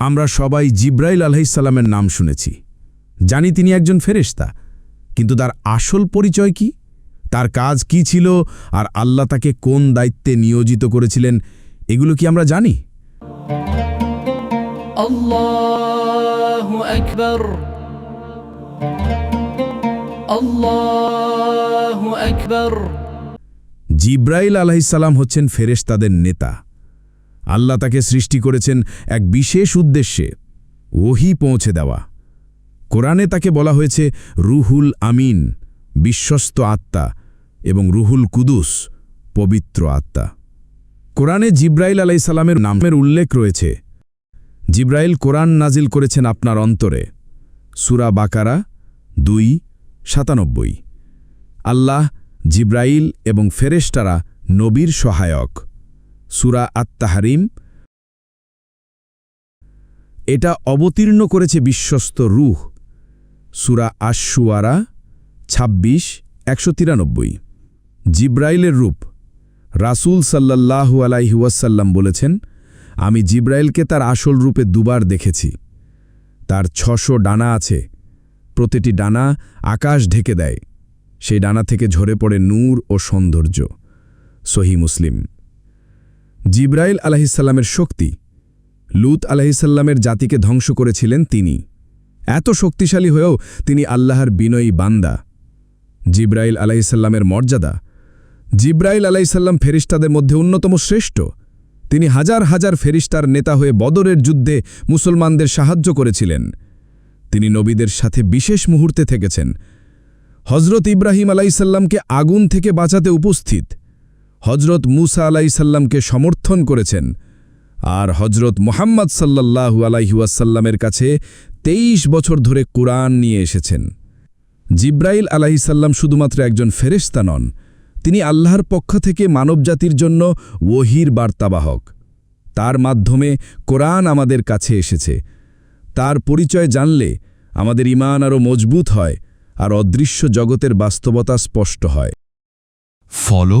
আমরা সবাই জিব্রাইল আলহিসাল্লামের নাম শুনেছি। জানি তিনি একজন ফেরেস্তা কিন্তু তার আসল পরিচয় কি? তার কাজ কি ছিল? আর আল্লাহ তাকে কোন দায়িত্বে নিয়োজিত করেছিলেন? এগুলো কি আমরা জানি? জিব্রাইল আলহিসাল্লাম হচ্ছেন ফেরেস্তাদের নেতা। আল্লাহ তাকে সৃষ্টি করেছেন এক বিশেষ উদ্দেশ্যে, ওহি পৌঁছে দেওয়া। কোরআনে তাকে বলা হয়েছে রুহুল আমিন, বিশ্বস্ত আত্মা, এবং রুহুল কুদুস, পবিত্র আত্মা। কোরআনে জিব্রাইল আলাইসাল্লামের নামের উল্লেখ রয়েছে। জিব্রাইল কোরআন নাজিল করেছেন আপনার অন্তরে। সুরা বাকারা দুই, সাতানব্বই। আল্লাহ, জিব্রাইল এবং ফেরেশতারা নবীর সহায়ক। সুরা আত্মাহারিম এটা অবতীর্ণ করেছে বিশ্বস্ত রুহ, সুরা আশুয়ারা ২৬ একশো তিরানব্বই। জিব্রাইলের রূপ, রাসূল সাল্লাল্লাহু আলাইহি ওয়াসাল্লাম বলেছেন, আমি জিব্রাইলকে তার আসল রূপে দুবার দেখেছি। তার ছশো ডানা আছে, প্রতিটি ডানা আকাশ ঢেকে দেয়। সেই ডানা থেকে ঝরে পড়ে নূর ও সৌন্দর্য। সহি মুসলিম। জিব্রাইল আলাহিসাল্লামের শক্তি। লুত আলাহিসাল্লামের জাতিকে ধ্বংস করেছিলেন তিনি। এত শক্তিশালী হয়েও তিনি আল্লাহর বিনয়ী বান্দা। জিব্রাইল আলাহিসাল্লামের মর্যাদা। জিব্রাইল আলাইসাল্লাম ফেরিস্তাদের মধ্যে অন্যতম শ্রেষ্ঠ। তিনি হাজার হাজার ফেরিস্তার নেতা হয়ে বদরের যুদ্ধে মুসলমানদের সাহায্য করেছিলেন। তিনি নবীদের সাথে বিশেষ মুহূর্তে থেকেছেন। হজরত ইব্রাহিম আলাইসাল্লামকে আগুন থেকে বাঁচাতে উপস্থিত। হজরত মুসা আলাইসাল্লামকে সমর্থন করেছেন। আর হজরত মোহাম্মদ সাল্লাল্লাহু আলাইহুয়াসাল্লামের কাছে তেইশ বছর ধরে কোরআন নিয়ে এসেছেন। জিব্রাইল আলাহিসাল্লাম শুধুমাত্র একজন ফেরেশতা নন, তিনি আল্লাহর পক্ষ থেকে মানবজাতির জন্য ওহির বার্তাবাহক। তার মাধ্যমে কোরআন আমাদের কাছে এসেছে। তার পরিচয় জানলে আমাদের ইমান আরও মজবুত হয় আর অদৃশ্য জগতের বাস্তবতা স্পষ্ট হয়। ফলো